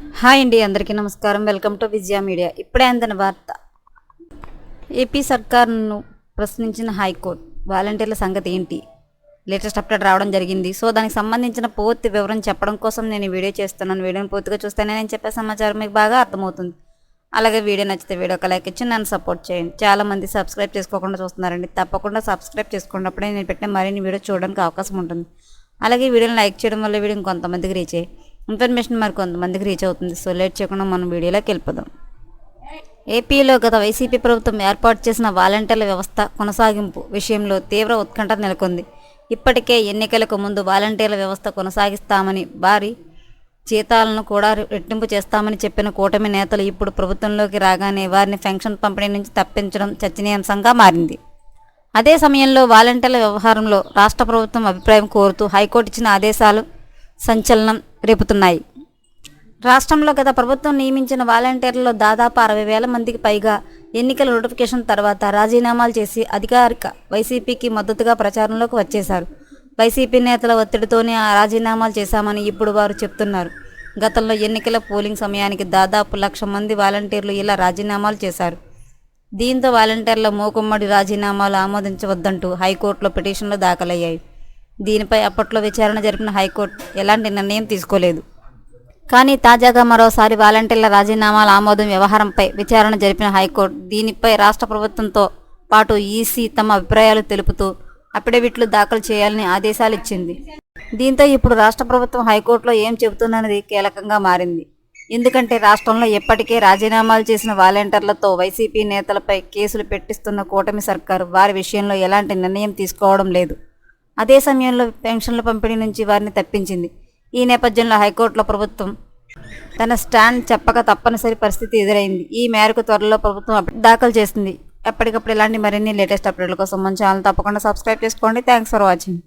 Hi అండి అందరికీ నమస్కారం. Welcome to Vijaya media. ఇప్పుడే అందిన వార్త. ఏపీ సర్కార్ను ప్రశ్నించిన హైకోర్టు వాలంటీర్ల సంగతి ఏంటి? లేటెస్ట్ అప్డేట్ రావడం జరిగింది. సో దానికి సంబంధించిన పూర్తి వివరం చెప్పడం కోసం నేను వీడియో చేస్తున్నాను. వీడియోని పూర్తిగా చూస్తేనే నేను చెప్పే సమాచారం మీకు బాగా అర్థమవుతుంది. అలాగే వీడియో నచ్చితే వీడియో ఒక లైక్ ఇచ్చి నన్ను సపోర్ట్ చేయండి. చాలా మంది సబ్స్క్రైబ్ చేసుకోకుండా చూస్తున్నారండి. తప్పకుండా సబ్స్క్రైబ్ చేసుకున్నప్పుడే నేను పెట్టిన మరిన్ని వీడియో చూడడానికి అవకాశం ఉంటుంది. అలాగే వీడియోని లైక్ చేయడం వల్ల వీడియో కొంతమందికి రీచ్ అయ్యి ఇన్ఫర్మేషన్ మరి కొంతమందికి రీచ్ అవుతుంది. సో లేట్ చేయకుండా మనం వీడియోలోకి వెళ్ళిపోదాం. ఏపీలో గత వైసీపీ ప్రభుత్వం ఏర్పాటు చేసిన వాలంటీర్ల వ్యవస్థ కొనసాగింపు విషయంలో తీవ్ర ఉత్కంఠ నెలకొంది. ఇప్పటికే ఎన్నికలకు ముందు వాలంటీర్ల వ్యవస్థ కొనసాగిస్తామని భారీ జీతాలను కూడా రెట్టింపు చేస్తామని చెప్పిన కూటమి నేతలు ఇప్పుడు ప్రభుత్వంలోకి రాగానే వారిని పెన్షన్ పంపిణీ నుంచి తప్పించడం చర్చనీయాంశంగా మారింది. అదే సమయంలో వాలంటీర్ల వ్యవహారంలో రాష్ట్ర ప్రభుత్వం అభిప్రాయం కోరుతూ హైకోర్టు ఇచ్చిన ఆదేశాలు సంచలనం రేపుతున్నాయి. రాష్ట్రంలో గత ప్రభుత్వం నియమించిన వాలంటీర్లలో దాదాపు అరవై వేల మందికి పైగా ఎన్నికల నోటిఫికేషన్ తర్వాత రాజీనామాలు చేసి అధికారిక వైసీపీకి మద్దతుగా ప్రచారంలోకి వచ్చేశారు. వైసీపీ నేతల ఒత్తిడితోనే ఆ రాజీనామాలు చేశామని ఇప్పుడు వారు చెప్తున్నారు. గతంలో ఎన్నికల పోలింగ్ సమయానికి దాదాపు లక్ష మంది వాలంటీర్లు ఇలా రాజీనామాలు చేశారు. దీంతో వాలంటీర్ల మూకుమ్మడి రాజీనామాలు ఆమోదించవద్దంటూ హైకోర్టులో పిటిషన్లు దాఖలయ్యాయి. దీనిపై అప్పట్లో విచారణ జరిపిన హైకోర్టు ఎలాంటి నిర్ణయం తీసుకోలేదు. కానీ తాజాగా మరోసారి వాలంటీర్ల రాజీనామాల ఆమోదం వ్యవహారంపై విచారణ జరిపిన హైకోర్టు దీనిపై రాష్ట్ర ప్రభుత్వంతో పాటు ఈసీ తమ అభిప్రాయాలు తెలుపుతూ అఫిడవిట్లు దాఖలు చేయాలని ఆదేశాలు ఇచ్చింది. దీంతో ఇప్పుడు రాష్ట్ర ప్రభుత్వం హైకోర్టులో ఏం చెబుతుందన్నది కీలకంగా మారింది. ఎందుకంటే రాష్ట్రంలో ఇప్పటికే రాజీనామాలు చేసిన వాలంటీర్లతో వైసీపీ నేతలపై కేసులు పెట్టిస్తున్న కూటమి సర్కారు వారి విషయంలో ఎలాంటి నిర్ణయం తీసుకోవడం లేదు. అదే సమయంలో పెన్షన్ల పంపిణీ నుంచి వారిని తప్పించింది. ఈ నేపథ్యంలో హైకోర్టులో ప్రభుత్వం తన స్టాండ్ చెప్పక తప్పనిసరి పరిస్థితి ఎదురైంది. ఈ మేరకు త్వరలో ప్రభుత్వం దాఖలు చేస్తుంది. ఎప్పటికప్పుడు ఇలాంటి మరిన్ని లేటెస్ట్ అప్డేట్ల కోసం మన ఛానల్ తప్పకుండా సబ్స్క్రైబ్ చేసుకోండి. Thanks for watching.